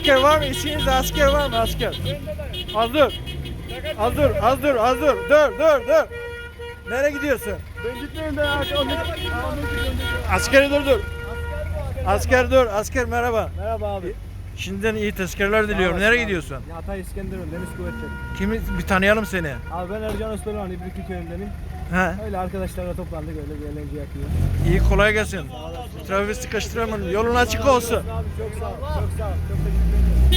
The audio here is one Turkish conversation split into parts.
Asker var mı? İçinizde asker var mı? Asker. Az dur. Az dur, az dur, az dur. Dur, dur, dur. Nereye gidiyorsun? Ben gitmeyeyim ben Askeri dur dur. Asker dur. Asker merhaba. Merhaba abi. Şimdiden iyi tezkereler diliyorum. Nereye gidiyorsun? Ya Hatay İskenderun Deniz Kuvvetleri. Kimi bir tanıyalım seni. Abi ben Ercan Öztürk'ün İbrikli köyündenim. He. Öyle arkadaşlarla toplandık öyle bir eğlence yapıyor. İyi kolay gelsin. Trafik sıkıştıramadım. Yolun açık olsun. Abi çok sağ ol. Çok sağ ol. Çok teşekkür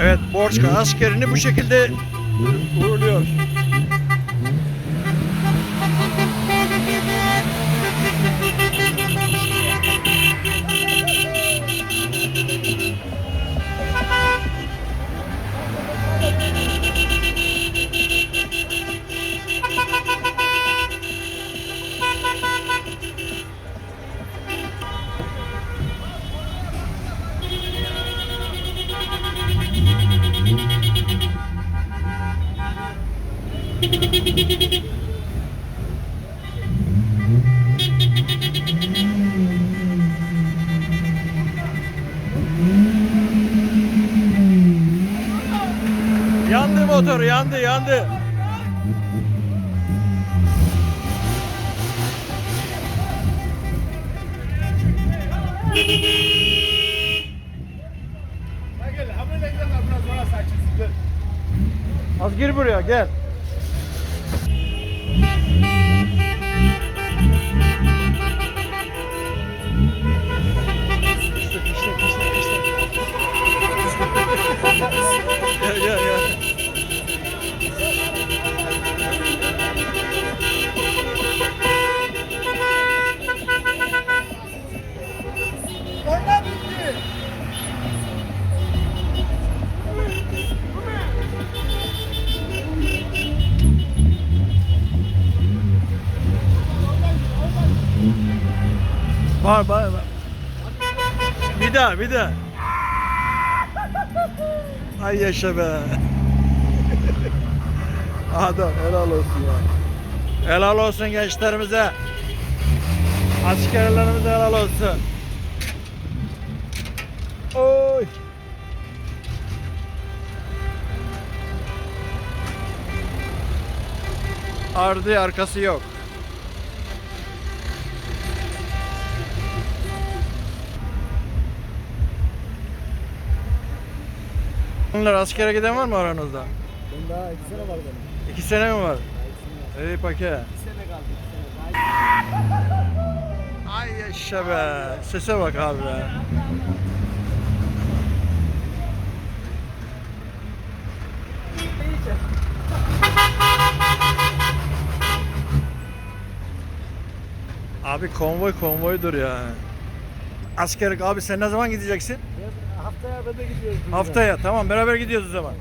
Evet, Borçka askerini bu şekilde uğurluyor. Yandı motor, yandı, yandı. Az gir buraya. Gel, Uhum. Var, var, var. Bir daha, bir daha. Ay yaşa be. Adam helal olsun ya. Helal olsun gençlerimize. Askerlerimize helal olsun. Oy. Ardı arkası yok. Bunlar askere giden var mı aranızda? Ben daha iki sene var benim. İki sene mi var? Daha. İyi paket. İki sene kaldı. iki sene. Ay yaşa be. Sese bak abi be. Abi konvoy konvoydur ya. Askerlik abi sen ne zaman gideceksin? Haftaya de gidiyoruz. Haftaya tamam beraber gidiyoruz o zaman.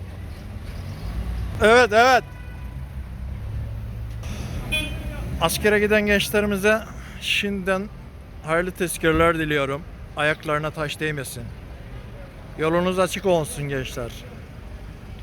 Evet evet. Askere giden gençlerimize şimdiden hayırlı tezkereler diliyorum. Ayaklarına taş değmesin. Yolunuz açık olsun gençler.